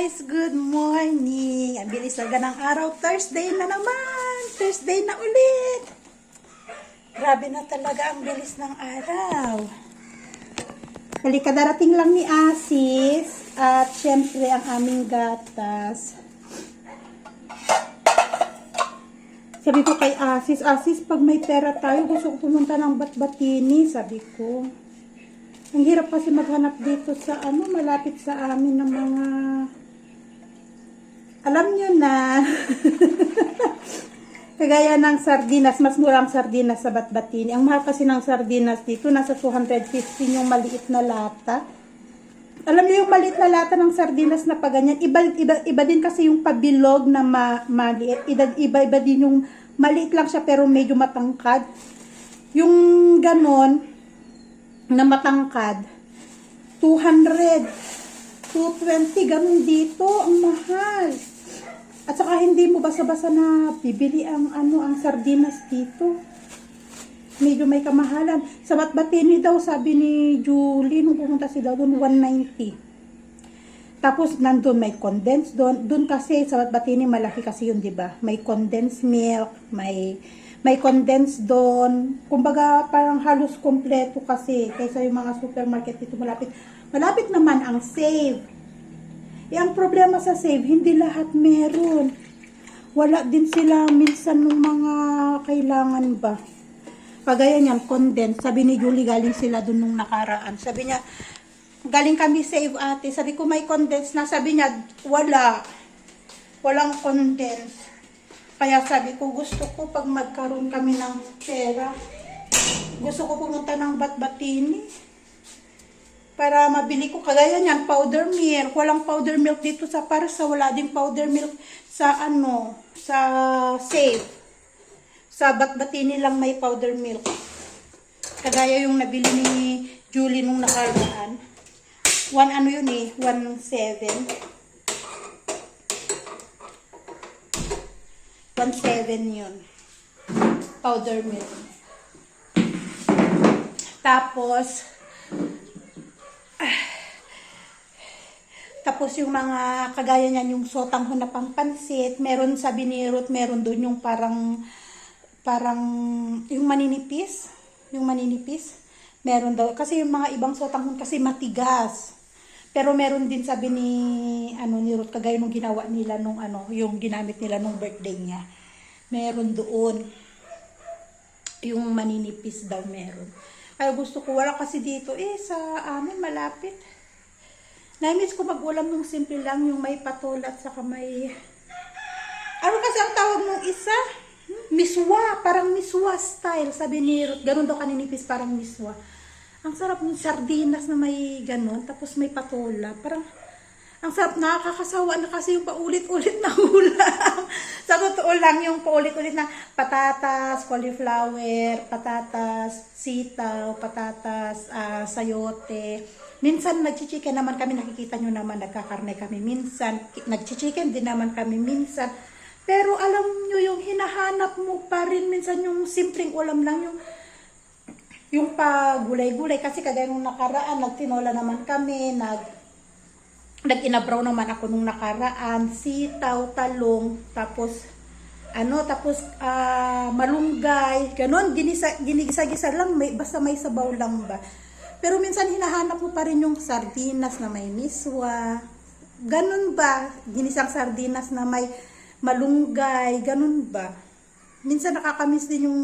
guys! Good morning! Ang bilis talaga ng araw. Thursday na naman! Thursday na ulit! Grabe na talaga ang bilis ng araw. Halika, darating lang ni Asis. At syempre ang aming gatas. Sabi ko kay Asis, Asis, pag may pera tayo, gusto ko pumunta ng Batbatini. Sabi ko. Ang hirap kasi maghanap dito sa ano, malapit sa amin ng mga alam nyo na kagaya ng sardinas, mas murang sardinas sa Batbatini. Ang mahal kasi ng sardinas dito, nasa 250 yung maliit na lata. Alam niyo yung maliit na lata ng sardinas na paganyan, iba, iba, iba din kasi yung pabilog na ma, maliit. Iba, iba, iba din yung maliit lang siya pero medyo matangkad. Yung ganon, na matangkad, 200, 220, ganun dito, ang mahal. At saka hindi mo basa-basa na bibili ang ano ang sardinas dito. Medyo may kamahalan. Sa Batbatini daw, sabi ni Julie, nung pumunta si daw doon, 190. Tapos nandun may condensed doon. Doon kasi sa Batbatini malaki kasi yun, 'di ba? May condensed milk, may may condensed doon. Kumbaga parang halos kompleto kasi kaysa yung mga supermarket dito malapit. Malapit naman ang save. Eh, ang problema sa save, hindi lahat meron. Wala din sila minsan ng mga kailangan ba. Kagaya niyan, condensed. Sabi ni Julie, galing sila dun nung nakaraan. Sabi niya, galing kami save ate. Sabi ko, may condensed na. Sabi niya, wala. Walang condensed. Kaya sabi ko, gusto ko pag magkaroon kami ng pera, gusto ko pumunta ng Batbatini para mabili ko kagaya niyan, powder milk. Walang powder milk dito sa Parsa, wala ding powder milk sa ano, sa safe. Sa Batbatini lang may powder milk. Kagaya yung nabili ni Julie nung nakaraan. One ano yun eh, one seven. 1.7 yun. Powder milk. Tapos, tapos yung mga kagaya niyan, yung sotang na pampansit, meron sa binirot, meron doon yung parang, parang, yung maninipis, yung maninipis, meron daw, kasi yung mga ibang sotang kasi matigas. Pero meron din sabi ni ano ni Ruth kagaya nung ginawa nila nung ano, yung ginamit nila nung birthday niya. Meron doon. Yung maninipis daw meron. Kaya gusto ko wala kasi dito eh sa amin malapit. Namiss ko mag-ulam nung simple lang yung may patol at saka may ano kasi ang tawag nung isa? Miswa, parang miswa style. Sabi ni Ruth, ganun daw kaninipis, parang miswa. Ang sarap ng sardinas na may ganon, tapos may patola. Parang, ang sarap, nakakasawa na kasi yung paulit-ulit na ulam. Sa totoo lang, yung paulit-ulit na patatas, cauliflower, patatas, sitaw, patatas, ah, sayote. Minsan nagchichicken naman kami, nakikita nyo naman, nagkakarne kami minsan. Nagchichicken din naman kami minsan. Pero alam nyo, yung hinahanap mo pa rin minsan yung simpleng ulam lang, yung yung pagulay-gulay kasi kagaya nung nakaraan nagtinola naman kami nag nag-inabraw naman ako nung nakaraan sitaw, talong tapos ano tapos ah, malunggay ganon. Ginisa, ginigisa-gisa lang may, basta may sabaw lang ba. Pero minsan hinahanap mo pa rin yung sardinas na may miswa. Ganon ba? Ginisang sardinas na may malunggay ganon ba? Minsan nakakamiss din yung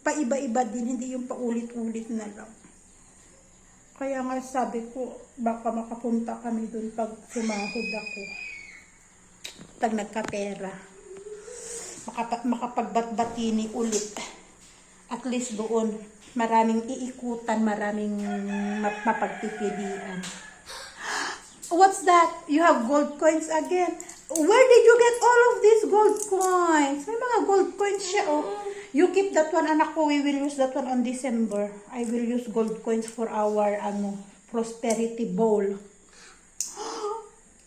paiba-iba din, hindi yung paulit-ulit na lang. Kaya nga sabi ko, baka makapunta kami dun pag sumahod ako. Pag nagkapera. Makapa, makapagbatbatini ulit. At least doon, maraming iikutan, maraming map- mapagpipilian. What's that? You have gold coins again. Where did you get all of these gold coins? May mga gold coins siya, oh. You keep that one, anak ko. We will use that one on December. I will use gold coins for our, ano, prosperity bowl.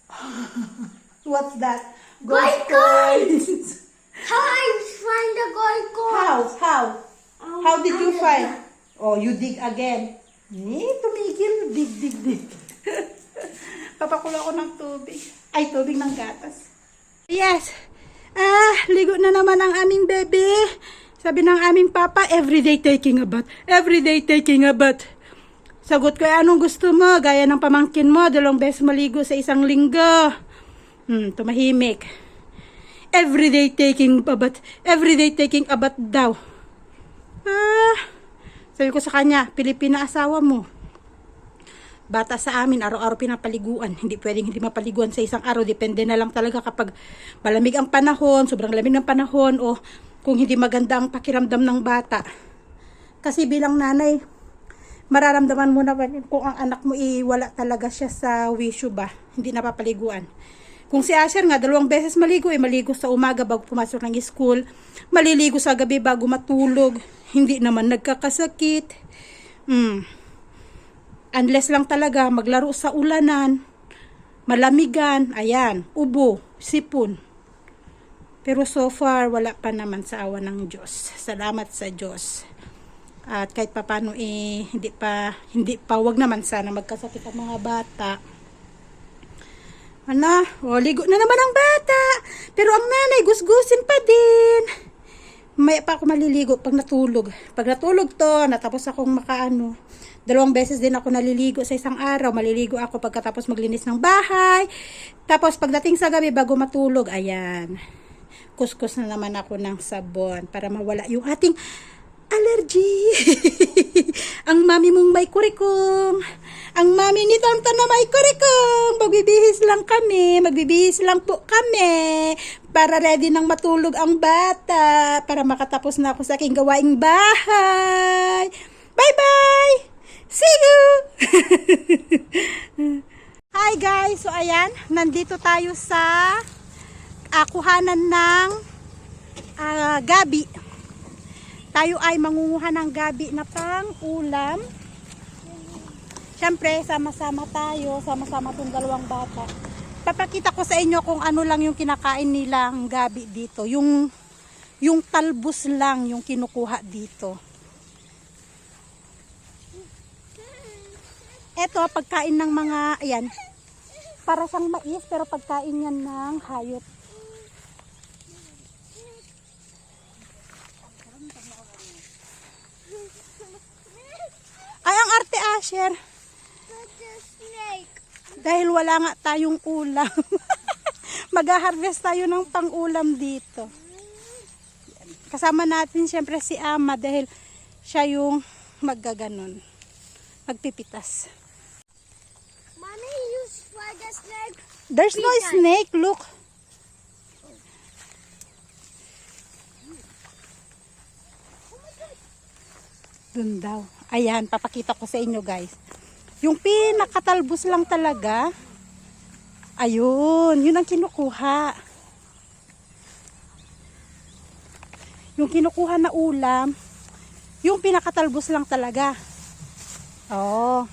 What's that? Gold coins! How I find the gold coin? How? How? Um, How did you find? did Oh, you dig again. Eh, tumigil. Dig, dig, dig. Papakulo ako ng tubig. Ay, tubig ng gatas. Yes. Ah, ligo na naman ang aming bebe. Sabi ng aming papa, everyday taking a bath. Everyday taking a bath. Sagot ko, "Eh, anong gusto mo? Gaya ng pamangkin mo, dalawang beses maligo sa isang linggo. Hmm, tumahimik. Everyday taking a bath. Everyday taking a bath daw. Ah, sabi ko sa kanya, Pilipina asawa mo. Bata sa amin, araw-araw pinapaliguan. Hindi pwedeng hindi mapaliguan sa isang araw. Depende na lang talaga kapag malamig ang panahon, sobrang lamig ng panahon, o kung hindi maganda ang pakiramdam ng bata. Kasi bilang nanay, mararamdaman mo na kung ang anak mo iwala talaga siya sa wisyo ba, hindi napapaliguan. Kung si Asher nga, dalawang beses maligo, eh, maligo sa umaga bago pumasok ng school, maliligo sa gabi bago matulog, hindi naman nagkakasakit. Hmm. Unless lang talaga maglaro sa ulanan, malamigan, ayan, ubo, sipon. Pero so far, wala pa naman sa awa ng Diyos. Salamat sa Diyos. At kahit papano eh, hindi pa, hindi pa, wag naman sana magkasakit ang mga bata. Ano? O, ligo na naman ang bata. Pero ang nanay, gusgusin pa din. May pa ako maliligo pag natulog. Pag natulog to, natapos akong makaano. Dalawang beses din ako naliligo sa isang araw. Maliligo ako pagkatapos maglinis ng bahay. Tapos pagdating sa gabi bago matulog, ayan. Kuskus na naman ako ng sabon para mawala yung ating allergy. ang mami mong may kurikong. Ang mami ni Tonton na may kurikong. Magbibihis lang kami. Magbibihis lang po kami. Para ready nang matulog ang bata. Para makatapos na ako sa aking gawaing bahay. Bye-bye! See you! Hi guys! So ayan, nandito tayo sa ah, kuhanan ng ah, gabi tayo ay mangunguha ng gabi na pang ulam. Siyempre, sama-sama tayo, sama-sama tong dalawang bata. Papakita ko sa inyo kung ano lang yung kinakain nilang gabi dito. Yung, yung talbos lang yung kinukuha dito. Ito, pagkain ng mga, ayan, para sang mais, pero pagkain yan ng hayop. Ay, ang arte Asher. Dahil wala nga tayong ulam. Mag-harvest tayo ng pang-ulam dito. Kasama natin siyempre si Ama dahil siya yung maggaganon. Magpipitas. Mommy, you spy the snake. There's no snake, look. Dun daw. Ayan, papakita ko sa inyo guys. Yung pinakatalbos lang talaga. Ayun, yun ang kinukuha. Yung kinukuha na ulam, yung pinakatalbos lang talaga. Oh.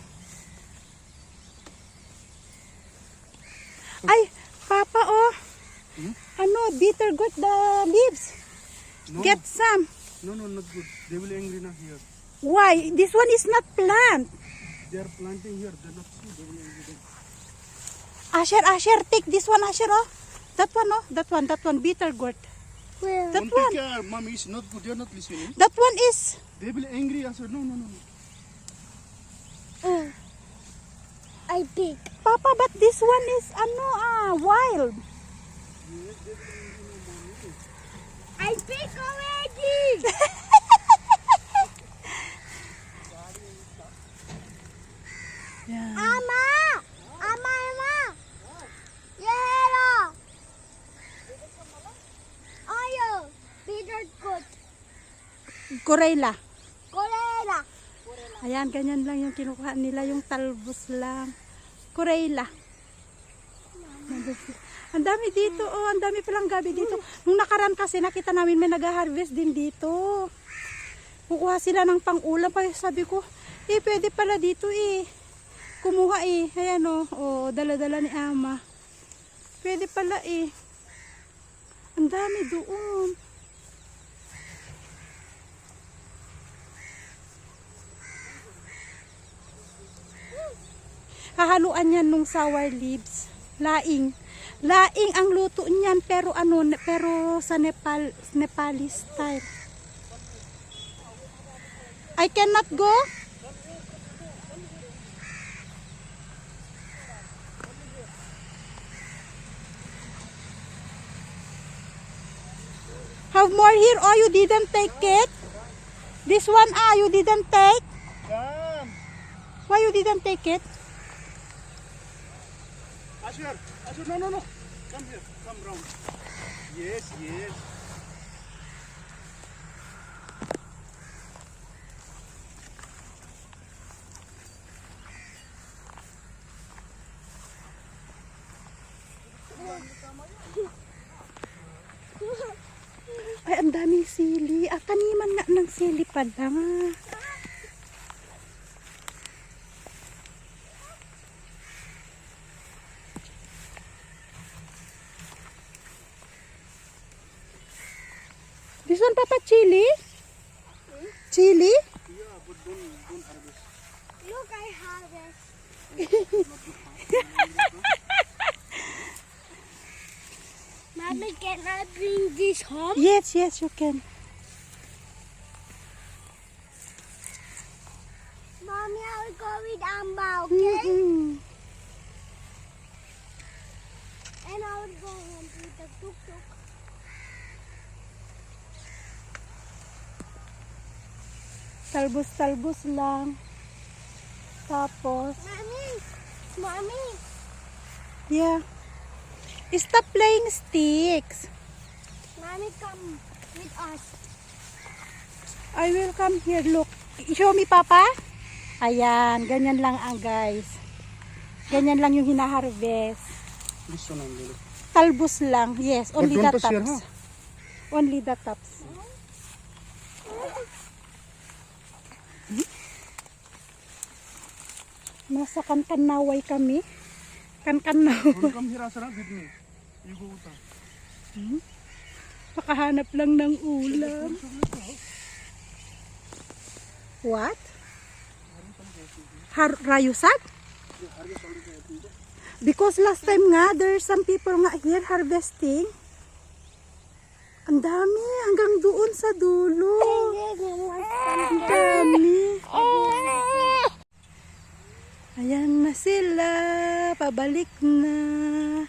Ay, Papa, oh. Ano, bitter gourd the leaves. No, Get some. no, no, not good. They will angry now here. Why? This one is not plant. They are planting here. They're not see. They will angry. Them. Asher, Asher, take this one, Asher, oh. That one, oh. That one, that one, bitter gourd. Where? That Don't take one. care, mommy. It's not good. They are not listening. That one is, They will angry. I said, no, no, no. no. Uh, I pick. Papa, but this one is, ano, ah, wild. I pick already. Corella. Kolera. Ayan, ganyan lang yung kinukuha nila, yung talbos lang. Corella. Ang dami dito, oh, ang dami palang gabi dito. Nung nakaraan kasi nakita namin may nag-harvest din dito. Kukuha sila ng pang-ulam. Kaya sabi ko, eh, pwede pala dito eh. Kumuha eh. Ayan oh, oh dala-dala ni Ama. Pwede pala eh. Ang dami doon. Hahaluan yan nung sour leaves. Laing. Laing ang luto niyan pero ano pero sa Nepal Nepali style. I cannot go. Have more here. Oh, you didn't take it. This one, ah, you didn't take. Why you didn't take it? Asher, Asher, no, no, no. Come here. Come round. Yes, yes. Ay, ang daming sili. Ah, taniman nga ng sili pala. Papa, chili? Chili? Look, I have it. Mommy, can I bring this home? Yes, yes, you can. Mommy, I will go with Amba, mm-hmm. okay? Mm-mm. And Talbos-talbos lang. Tapos, Mommy, Mommy, yeah. Stop playing sticks. Mommy, come with us. I will come here. Look. Show me, Papa. Ayan. Ganyan lang ang guys. Ganyan lang yung hinaharvest. One only. Talbos lang. Yes. Only the tops. Only the tops. Nasa Kankanaway kami. Kankanaway. Us. Makahanap lang ng ulam. What? Har rayusak? Because last time nga, there's some people nga here harvesting. Ang dami, hanggang doon sa dulo. Ang dami. Ayan na sila. Pabalik na.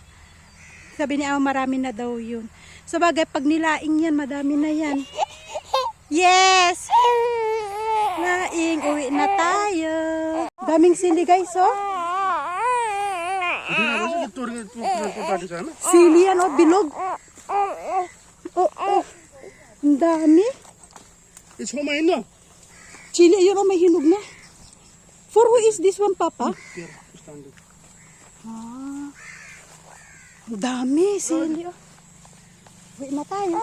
Sabi ni Awa, marami na daw yun. Sa bagay, pag nilaing yan, madami na yan. Yes! Laing, uwi na tayo. Daming sili guys, oh. Na sana. Sili yan, oh, bilog. Oh, oh. Ang dami. It's I know. Chili, yun, oh, may hinog na. For who is this one, Papa? Standing. Ah. Ang dami, sili, oh. Uwi na tayo.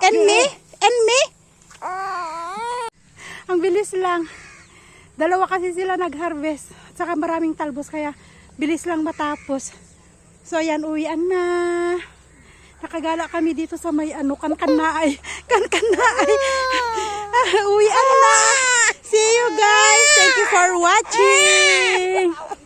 And me? And me? Ang bilis lang. Dalawa kasi sila nag-harvest. At saka maraming talbos kaya bilis lang matapos. So ayan, uwian na. Nakagala kami dito sa may ano, kankanaay. Kankanaay. uwian na. See you guys. Thank you for watching.